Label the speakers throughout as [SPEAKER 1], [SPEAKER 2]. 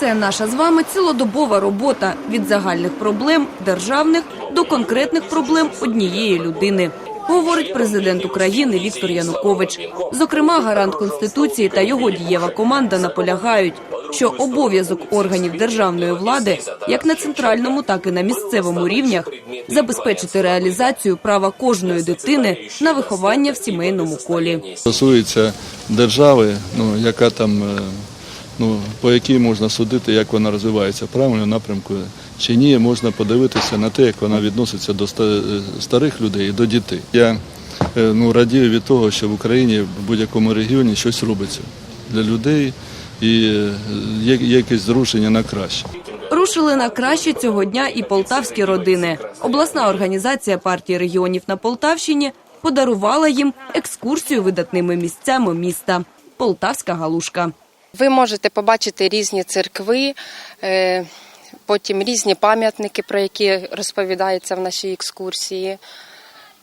[SPEAKER 1] Це наша з вами цілодобова робота від загальних проблем державних до конкретних проблем однієї людини. Говорить президент України Віктор Янукович. Зокрема, гарант конституції та його дієва команда наполягають, що обов'язок органів державної влади, як на центральному, так і на місцевому рівнях, забезпечити реалізацію права кожної дитини на виховання в сімейному колі.
[SPEAKER 2] Стосується держави, ну яка там, е, ну по якій можна судити, як вона розвивається в правильному напрямку чи ні, можна подивитися на те, як вона відноситься до е, старих людей і до дітей. Я е, ну радію від того, що в Україні в будь-якому регіоні щось робиться для людей і е, є якесь зрушення на краще.
[SPEAKER 1] Рушили на краще цього дня і полтавські родини. Обласна організація партії регіонів на Полтавщині подарувала їм екскурсію видатними місцями міста. Полтавська галушка.
[SPEAKER 3] Ви можете побачити різні церкви, е, потім різні пам'ятники, про які розповідається в нашій екскурсії.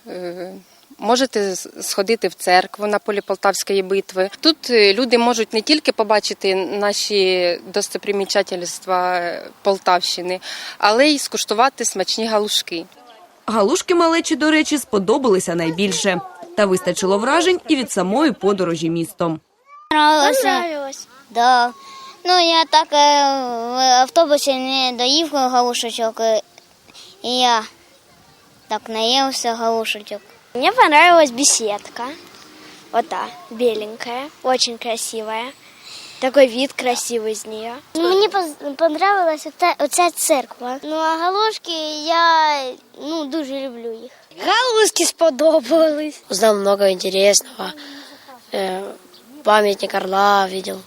[SPEAKER 3] Е, Можете сходити в церкву на полі Полтавської битви. Тут е, люди можуть не тільки побачити наші достопримічательства Полтавщини, але й скуштувати смачні галушки.
[SPEAKER 1] Галушки малечі, до речі, сподобалися найбільше. Та вистачило вражень і від самої подорожі містом.
[SPEAKER 4] Понравилося.
[SPEAKER 5] Понравилось.
[SPEAKER 4] Да. Ну, я так е, в автобусі не доїв галушечок, е, і я так наївся галушечок.
[SPEAKER 5] Мне понравилась беседка. Вот та, беленькая, очень красивая. Такой вид красивый из нее.
[SPEAKER 4] Мені поз- понравилась оця, оця церква. Ну, а галушки я ну, дуже люблю їх.
[SPEAKER 5] Галузки сподобались.
[SPEAKER 6] Узнал много интересного. Э, Памятник Орла видел.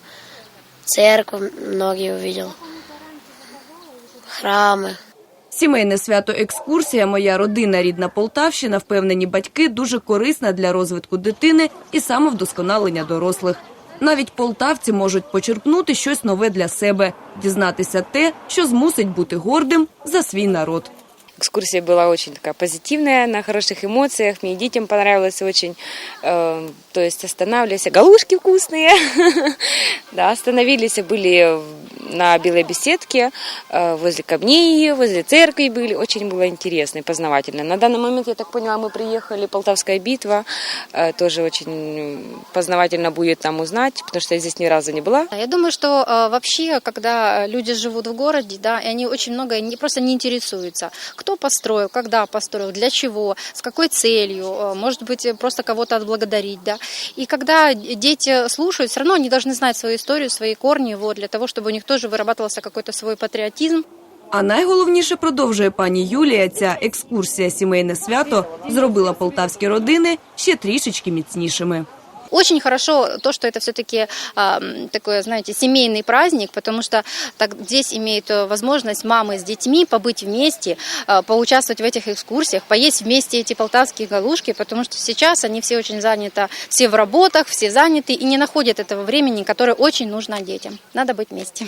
[SPEAKER 6] Церковь многие увидел. Храмы.
[SPEAKER 1] Сімейне свято екскурсія Моя родина рідна Полтавщина впевнені батьки дуже корисна для розвитку дитини і самовдосконалення дорослих. Навіть полтавці можуть почерпнути щось нове для себе, дізнатися те, що змусить бути гордим за свій народ.
[SPEAKER 7] Экскурсия была очень такая позитивная, на хороших эмоциях. Мне детям понравилось очень. Э, То есть останавливались. Галушки вкусные. Да, остановились, были на Белой беседке, э, возле камней, возле церкви были. Очень было интересно и познавательно. На данный момент, я так поняла, мы приехали, Полтавская битва. Э, Тоже очень познавательно будет там узнать, потому что я здесь ни разу не была.
[SPEAKER 8] Я думаю, что э, вообще, когда люди живут в городе, да, и они очень много не, просто не интересуются, кто построил, когда построил, для чего, с какой целью, может быть, просто кого-то отблагодарить, да. И когда дети слушают, все равно они должны знать свою историю, свои корни, вот, для того, чтобы у них тоже вырабатывался какой-то свой патриотизм.
[SPEAKER 1] А найголовніше продовжує пані Юлія. Ця екскурсія сімейне свято зробила полтавські родини ще трішечки міцнішими.
[SPEAKER 8] Очень хорошо то, что это все-таки такой, знаете, семейный праздник, потому что так, здесь имеют э, возможность мамы с детьми побыть вместе, э, поучаствовать в этих экскурсиях, поесть вместе эти полтавские галушки, потому что сейчас они все очень заняты, все в работах, все заняты и не находят этого времени, которое очень нужно детям. Надо быть вместе.